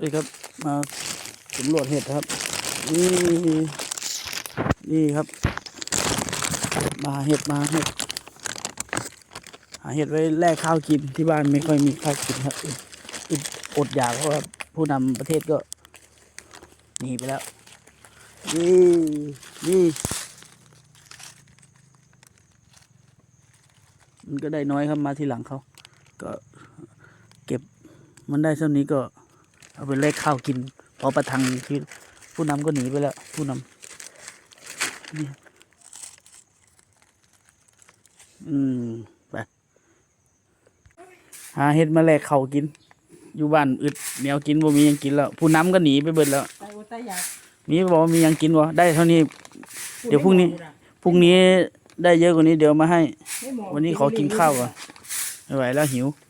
เลยครับมาสำรวจเห็ดครับ นี่นี่ครับมาหาเห็ดมาเห็ดหาเห็ดไว้แลกข้าวกินที่บ้านไม่ค่อยมีข้าวกินครับอดอดอดอยากเพราะว่าผู้นำประเทศก็หนีไปแล้ว นี่นี่มันก็ได้น้อยครับมาทีหลังเขา ก็เก็บมันได้เท่านี้ก็ เอาไปแลกข้าวกิน พอประทังที่ผู้นำก็หนีไปแล้ว ผู้นำนี่อืมไปหาเห็ดมาแลกข้าวกิน อยู่บ้านอึดแนวกินบ่มีหยังกินแล้ว ผู้นำก็หนีไปเบิดแล้ว ไปอุตยากมีบอกว่ามีหยังกินวะได้เท่านี้ เดี๋ยวพรุ่งนี้ พรุ่งนี้ได้เยอะกว่านี้เดี๋ยวมาให้ไม่หมดวันนี้ขอกินข้าวก่อนไม่ไหวแล้วหิวไ